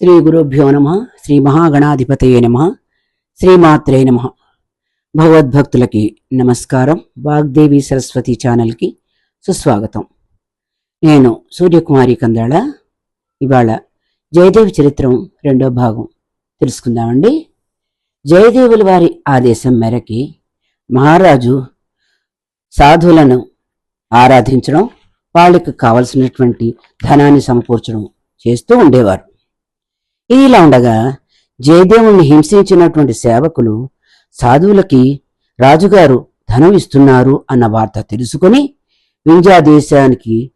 శ్రీ గురుభ్యో నమ శ్రీ మహాగణాధిపతయే నమ శ్రీమాత్రే నమ. భగవద్భక్తులకి నమస్కారం వాగ్దేవి సరస్వతి ఛానల్కి సుస్వాగతం. నేను సూర్యకుమారి కందాళ. ఇవాళ జయదేవి చరిత్రం రెండో భాగం తెలుసుకుందామండి. జయదేవుల వారి ఆదేశం మేరకి మహారాజు సాధువులను ఆరాధించడం వాళ్ళకి కావలసినటువంటి ధనాన్ని సమకూర్చడం చేస్తూ ఉండేవారు. ఇలా ఉండగా జయదేవుణ్ణి హింసించినటువంటి సేవకులు సాధువులకి రాజుగారు ధనం ఇస్తున్నారు అన్న వార్త తెలుసుకుని వింజాదేశానికి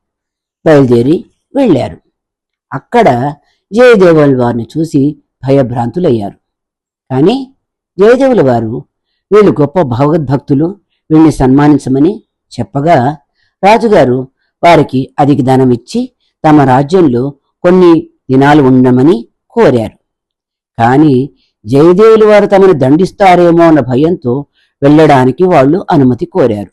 బయలుదేరి వెళ్ళారు. అక్కడ జయదేవుల వారిని చూసి భయభ్రాంతులయ్యారు. కానీ జయదేవుల వారు వీళ్ళు గొప్ప భగవద్భక్తులు వీళ్ళని సన్మానించమని చెప్పగా రాజుగారు వారికి అధిక ధనం ఇచ్చి తమ రాజ్యంలో కొన్ని దినాలు ఉండమని కోరారు. కానీ జయదేవులు వారు తమను దండిస్తారేమో అన్న భయంతో వెళ్ళడానికి వాళ్ళు అనుమతి కోరారు.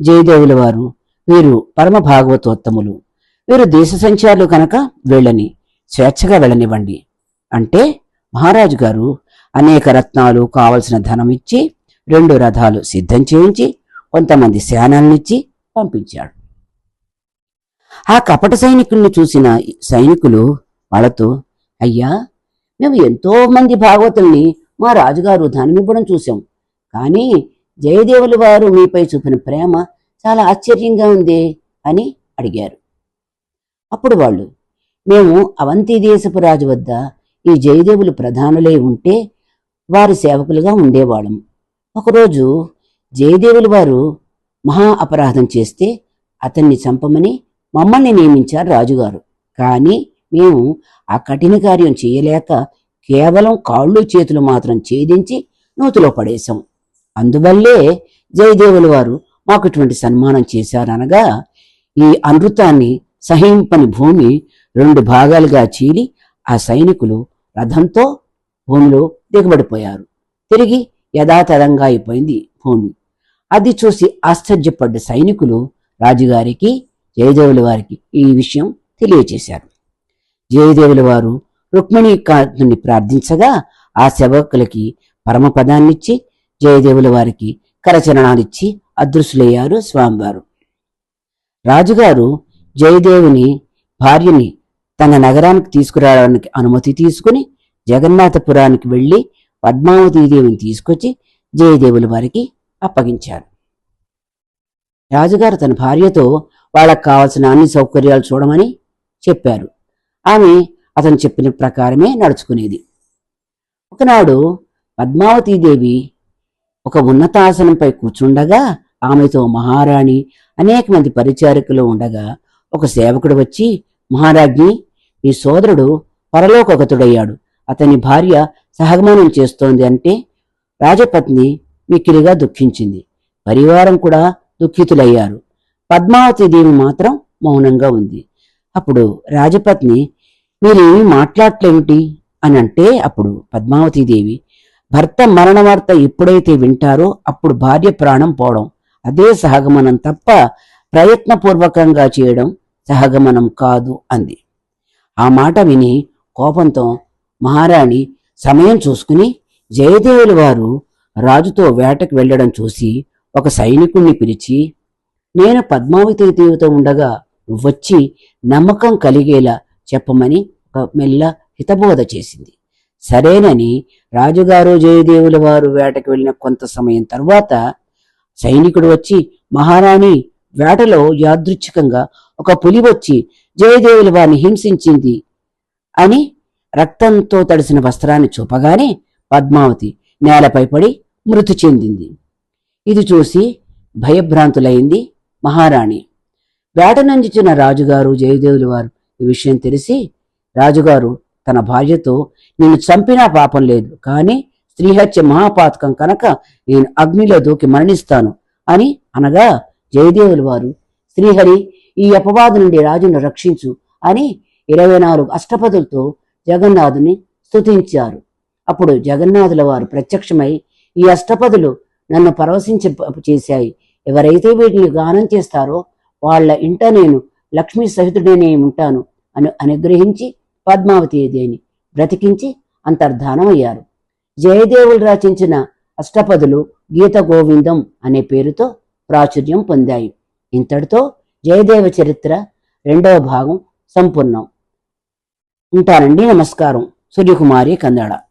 జయదేవుల వారు వీరు పరమ భాగవతోత్తములు వీరు దేశ సంచారులు కనుక వెళ్ళని స్వేచ్ఛగా వెళ్ళనివ్వండి. అంటే మహారాజు గారు అనేక రత్నాలు కావలసిన ధనం ఇచ్చి రెండు రథాలు సిద్ధం చేయించి కొంతమంది సేనాలనిచ్చి పంపించాడు. ఆ కపట సైనికుల్ని చూసిన సైనికులు వాళ్ళతో అయ్యా మేము ఎంతో మంది భాగవతుల్ని మా రాజుగారు ధనమివ్వడం చూశాం. కానీ జయదేవుల వారు మీపై చూపిన ప్రేమ చాలా ఆశ్చర్యంగా ఉంది అని అడిగారు. అప్పుడు వాళ్ళు మేము అవంతి దేశపు రాజు వద్ద ఈ జయదేవులు ప్రధానులై ఉంటే వారి సేవకులుగా ఉండేవాళ్ళం. ఒకరోజు జయదేవులు వారు మహా అపరాధం చేస్తే అతన్ని చంపమని మమ్మల్ని నియమించారు రాజుగారు. కానీ మేము ఆ కఠిన కార్యం చేయలేక కేవలం కాళ్ళు చేతులు మాత్రం ఛేదించి నూతిలో పడేశాం అందువల్లే జయదేవుల వారు మాకు ఇటువంటి సన్మానం చేశారనగా ఈ అనృతాన్ని సహింపని భూమి రెండు భాగాలుగా చీలి ఆ సైనికులు రథంతో భూమిలో దిగబడిపోయారు. తిరిగి యథాతథంగా అయిపోయింది భూమి. అది చూసి ఆశ్చర్యపడ్డ సైనికులు రాజుగారికి జయదేవుల వారికి ఈ విషయం తెలియచేశారు జయదేవుల వారు రుక్మిణీకాంతుని ప్రార్థించగా ఆ సేవకులకి పరమపదాన్నిచ్చి జయదేవుల వారికి కరచరణాలిచ్చి అదృశ్యులయ్యారు స్వామివారు. రాజుగారు జయదేవుని భార్యని తన నగరానికి తీసుకురావడానికి అనుమతి తీసుకుని జగన్నాథపురానికి వెళ్ళి పద్మావతీదేవిని తీసుకొచ్చి జయదేవుల వారికి అప్పగించారు. రాజుగారు తన భార్యతో వాళ్ళకు కావలసిన అన్ని సౌకర్యాలు చూడమని చెప్పారు. ఆమె అతను చెప్పిన ప్రకారమే నడుచుకునేది. ఒకనాడు పద్మావతీదేవి ఒక ఉన్నతాసనంపై కూర్చుండగా ఆమెతో మహారాణి అనేక మంది పరిచారకులు ఉండగా ఒక సేవకుడు వచ్చి మహారాజ్ఞి మీ సోదరుడు పరలోకగతుడయ్యాడు. అతని భార్య సహగమనం చేస్తోంది అంటే రాజపత్ని మిక్కిలిగా దుఃఖించింది. పరివారం కూడా దుఃఖితులయ్యారు. పద్మావతి దేవి మాత్రం మౌనంగా ఉంది. అప్పుడు రాజపత్ని మీరేమి మాట్లాడలేమిటి? అని అంటే అప్పుడు పద్మావతి దేవి భర్త మరణ వార్త ఎప్పుడైతే వింటారో అప్పుడు భార్య ప్రాణం పోవడం అదే సహగమనం తప్ప ప్రయత్నపూర్వకంగా చేయడం సహగమనం కాదు అంది. ఆ మాట విని కోపంతో మహారాణి సమయం చూసుకుని జయదేవులు వారు రాజుతో వేటకు వెళ్ళడం చూసి ఒక సైనికుణ్ణి పిలిచి నేను పద్మావతి దేవితో ఉండగా వచ్చి నమ్మకం కలిగేలా చెప్పమని మెల్ల హితబోధ చేసింది. సరేనని రాజుగారు జయదేవుల వారు వేటకు వెళ్ళిన కొంత సమయం తర్వాత సైనికుడు వచ్చి మహారాణి వేటలో యాదృచ్ఛికంగా ఒక పులి వచ్చి జయదేవుల వారిని హింసించింది అని రక్తంతో తడిసిన వస్త్రాన్ని చూపగానే పద్మావతి నేలపై పడి మృతి చెందింది. ఇది చూసి భయభ్రాంతులైంది మహారాణి. వేట నంచుచున్న రాజుగారు జయదేవుల వారు ఈ విషయం తెలిసి రాజుగారు తన భార్యతో నేను చంపినా పాపం లేదు కానీ స్త్రీహత్య మహాపాతకం కనుక నేను అగ్నిలో దూకి మరణిస్తాను అని అనగా జయదేవుల వారు శ్రీహరి ఈ అపవాదు నుండి రాజును రక్షించు అని ఇరవై నాలుగు అష్టపదులతో జగన్నాథుని స్తుతించారు. అప్పుడు జగన్నాథుల వారు ప్రత్యక్షమై ఈ అష్టపదులు నన్ను పరవశించ చేశాయి. ఎవరైతే వీటిని గానం చేస్తారో వాళ్ళ ఇంట నేను లక్ష్మీ సహితుడనే ఉంటాను అని అనుగ్రహించి పద్మావతి దేని బ్రతికించి అంతర్ధానమయ్యారు. జయదేవులు రచించిన అష్టపదులు గీత గోవిందం అనే పేరుతో ప్రాచుర్యం పొందాయి. ఇంతటితో జయదేవ చరిత్ర రెండవ భాగం సంపూర్ణం. ఉంటానండి. నమస్కారం. సూర్యకుమారి కందాడ